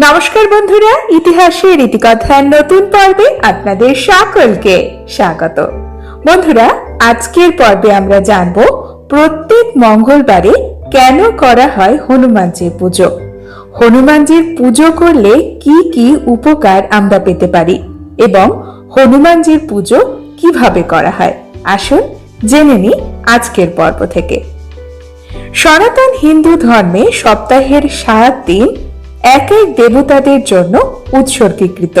নমস্কার বন্ধুরা, ইতিহাসের রীতিকথার নতুন পর্বে আপনাদের সকলকে স্বাগত। বন্ধুরা, আজকের পর্বে আমরা জানব প্রত্যেক মঙ্গলবারে কেন করা হয় হনুমানজির পুজো। হনুমানজির পুজো করলে কি কি উপকার আমরা পেতে পারি এবং হনুমানজির পুজো কীভাবে করা হয়? আসুন জেনে নিই আজকের পর্ব থেকে। সনাতন হিন্দু ধর্মে সপ্তাহের সাত দিন এক এক দেবতাদের জন্য উৎসর্গীকৃত।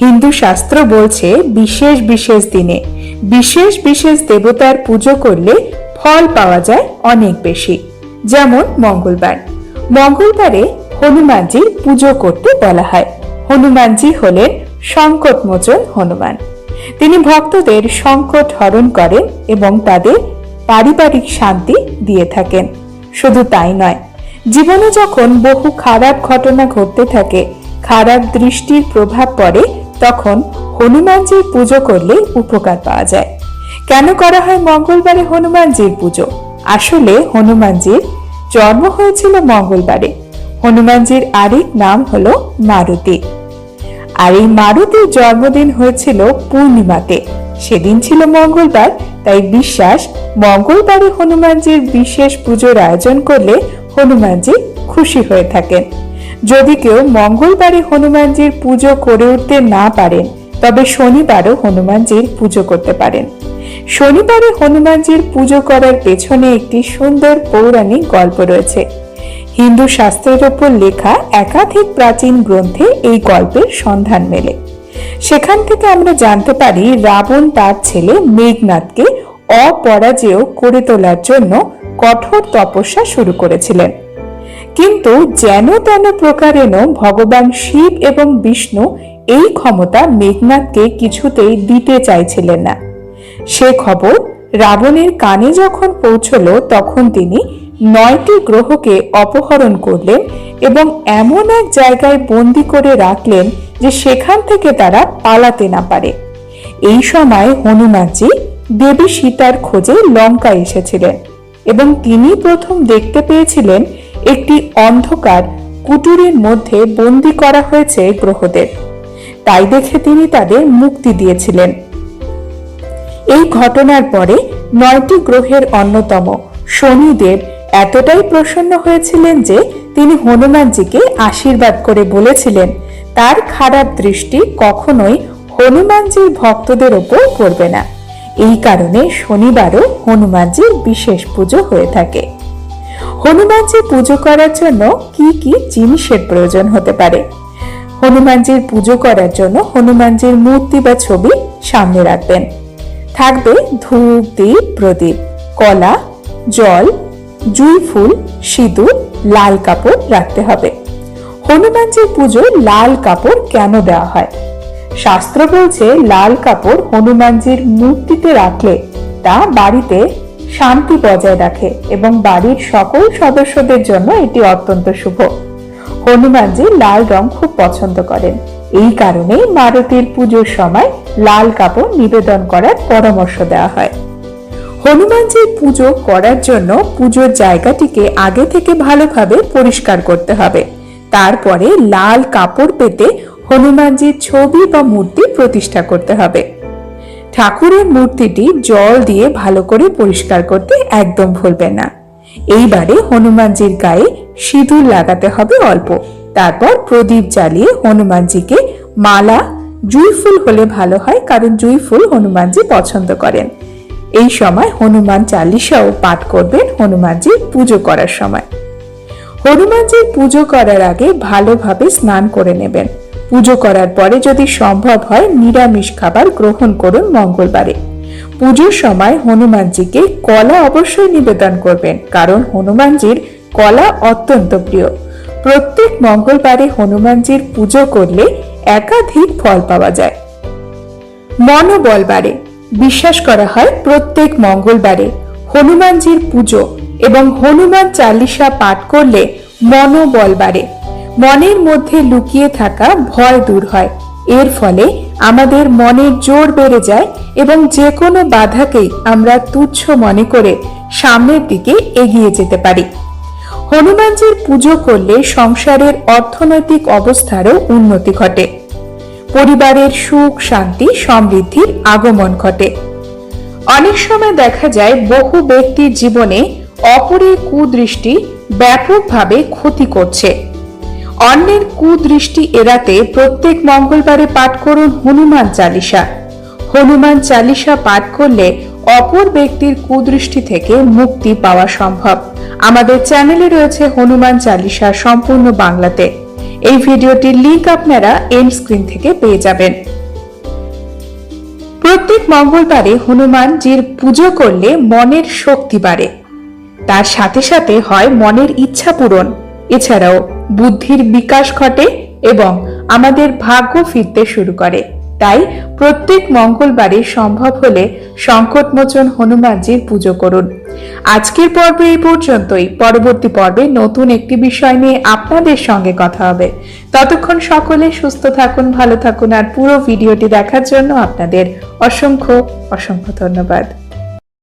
হিন্দু শাস্ত্র বলছে, বিশেষ বিশেষ দিনে, বিশেষ বিশেষ দেবতার পুজো করলে ফল পাওয়া যায় অনেক বেশি। যেমন মঙ্গলবার। মঙ্গলবারে হনুমানজির পুজো করতে বলা হয়। হনুমানজি হলেন সংকটমোচন হনুমান। তিনি ভক্তদের সংকট হরণ করেন এবং তাদের পারিবারিক শান্তি দিয়ে থাকেন। শুধু তাই নয় জীবনে যখন বহু খারাপ ঘটনা ঘটতে থাকে, খারাপ দৃষ্টির প্রভাব পড়ে, তখন হনুমানজির পুজো করলে উপকার পাওয়া যায়। কেন করা হয় মঙ্গলবারে হনুমানজির পুজো? আসলে হনুমানজির জন্ম হয়েছিল মঙ্গলবারে। হনুমানজির আরেক নাম হলো মারুতি। আর এই মারুতির জন্মদিন হয়েছিল পূর্ণিমাতে। সেদিন ছিল মঙ্গলবার, তাই বিশ্বাস মঙ্গলবারে হনুমানজির বিশেষ পুজোর আয়োজন করলে হনুমানজি খুশি হয়ে থাকেন। যদি কেউ মঙ্গলবারে হনুমানজির পুজো করে উঠতে না পারেন তবে শনিবারও হনুমানজির পুজো করতে পারেন। শনিবারে হনুমানজির পুজো করার পেছনে একটি সুন্দর পৌরাণিক গল্প রয়েছে। হিন্দু শাস্ত্রের ওপর লেখা একাধিক প্রাচীন গ্রন্থে এই গল্পের সন্ধান মেলে। সেখান থেকে আমরা জানতে পারি রাবণ তার ছেলে মেঘনাথকে অপরাজেয় করে তোলার জন্য কঠোর তপস্যা শুরু করেছিলেন। কিন্তু যেন তেন প্রকারেণ ভগবান শিব এবং বিষ্ণু এই ক্ষমতা মেঘনাথকে কিছুতেই দিতে চাইছিলেন না। সে খবর রাবণের কানে যখন পৌঁছলো, তখন তিনি নয়টি গ্রহকে অপহরণ করলেন এবং এমন এক জায়গায় বন্দি করে রাখলেন যে সেখান থেকে তারা পালাতে না পারে। এই সময় হনুমানজি দেবী সীতার খোঁজে লঙ্কা এসেছিলেন এবং তিনি প্রথম দেখতে পেয়েছিলেন একটি অন্ধকার কুটুরির মধ্যে বন্দি করা হয়েছে গ্রহদের। তাই দেখে তিনি তাদের মুক্তি দিয়েছিলেন। এই ঘটনার পরে নয়টি গ্রহের অন্যতম শনিদেব এতটাই প্রসন্ন হয়েছিলেন যে তিনি হনুমানজিকে আশীর্বাদ করে বলেছিলেন, তার খারাপ দৃষ্টি কখনোই হনুমানজির ভক্তদের ওপর পড়বে না। এই কারণে শনিবারও হনুমানজির বিশেষ পুজো হয়ে থাকে। হনুমানজি পুজো করার জন্য কি কি জিনিসের প্রয়োজন হতে পারে? হনুমানজির পুজো করার জন্য হনুমানজির মূর্তি বা ছবি সামনে রাখবেন। থাকবে ধূপ দ্বীপ প্রদীপ, কলা, জল, জুই ফুল, সিঁদুর, লাল কাপড় রাখতে হবে। হনুমানজির পুজো লাল কাপড় কেন দেওয়া হয়? শাস্ত্র বলছে, লাল কাপড় হনুমানজির মূর্তিতে রাখলে তা বাড়িতে শান্তি বজায় রাখে এবং বাড়ির সকল সদস্যদের জন্য এটি অত্যন্ত শুভ। হনুমানজি লাল রং খুব পছন্দ করেন। এই কারণেই মারুতির পুজোর সময় লাল কাপড় নিবেদন করার পরামর্শ দেওয়া হয়। হনুমানজির পুজো করার জন্য পুজোর জায়গাটিকে আগে থেকে ভালোভাবে পরিষ্কার করতে হবে। তারপরে লাল কাপড় পেতে হনুমানজির ছবি বা মূর্তি প্রতিষ্ঠা করতে হবে। ঠাকুরের মূর্তিটি জল দিয়ে ভালো করে পরিষ্কার করতে একদম ভুলবেন না। এইবারে হনুমানজির গায়ে সিঁদুর লাগাতে হবে অল্প। তারপর প্রদীপ জ্বালিয়ে হনুমানজিকে মালা, জুই ফুল হলে ভালো হয় কারণ জুই ফুল হনুমানজি পছন্দ করেন। এই সময় হনুমান চালিশাও পাঠ করবেন হনুমানজির পুজো করার সময়। হনুমানজির পুজো করার আগে ভালোভাবে স্নান করে নেবেন। পুজো করার পরে যদি সম্ভব হয় নিরামিষ খাবার গ্রহণ করুন মঙ্গলবারে। পুজোর সময় হনুমানজিকে কলা অবশ্যই নিবেদন করবেন, কারণ হনুমানজির কলা অত্যন্ত প্রিয়। প্রত্যেক মঙ্গলবারে হনুমানজির পুজো করলে একাধিক ফল পাওয়া যায়। মনোবল বাড়ে বিশ্বাস করা হয় প্রত্যেক মঙ্গলবারে হনুমানজির পুজো এবং হনুমান চালিসা পাঠ করলে মনোবল বাড়ে মনের মধ্যে লুকিয়ে থাকা ভয় দূর হয়। এর ফলে আমাদের মনের জোর বেড়ে যায় এবং যে কোনো বাধাকেই আমরা তুচ্ছ মনে করে সামনের দিকে এগিয়ে যেতে পারি। হনুমানজির পুজো করলে সংসারের অর্থনৈতিক অবস্থারও উন্নতি ঘটে। পরিবারের সুখ, শান্তি, সমৃদ্ধির আগমন ঘটে। অনেক সময় দেখা যায় বহু ব্যক্তির জীবনে অপরের কুদৃষ্টি ব্যাপকভাবে ক্ষতি করছে। অন্যের কুদৃষ্টি এড়াতে প্রত্যেক মঙ্গলবারে পাঠ করুন হনুমান চালিসা হনুমান চালিসা পাঠ করলে অপর ব্যক্তির কুদৃষ্টি থেকে মুক্তি পাওয়া সম্ভব। আমাদের চ্যানেলে রয়েছে হনুমান চালিসা সম্পূর্ণ বাংলাতে। এই ভিডিওটির লিংক আপনারা এন্ড স্ক্রিন থেকে পেয়ে যাবেন। প্রত্যেক মঙ্গলবারে হনুমানজির পুজো করলে মনের শক্তি বাড়ে। তার সাথে সাথে হয় মনের ইচ্ছা পূরণ। এছাড়াও বুদ্ধির বিকাশ ঘটে এবং আমাদের ভাগ্য ফিরতে শুরু করে। তাই প্রত্যেক মঙ্গলবারে সম্ভব হলে সংকটমোচন হনুমানজির পুজো করুন। আজকের পর্ব এই পর্যন্তই। পরবর্তী পর্বে নতুন একটি বিষয় নিয়ে আপনাদের সঙ্গে কথা হবে। ততক্ষণ সকলে সুস্থ থাকুন, ভালো থাকুন আর পুরো ভিডিওটি দেখার জন্য আপনাদের অসংখ্য অসংখ্য ধন্যবাদ।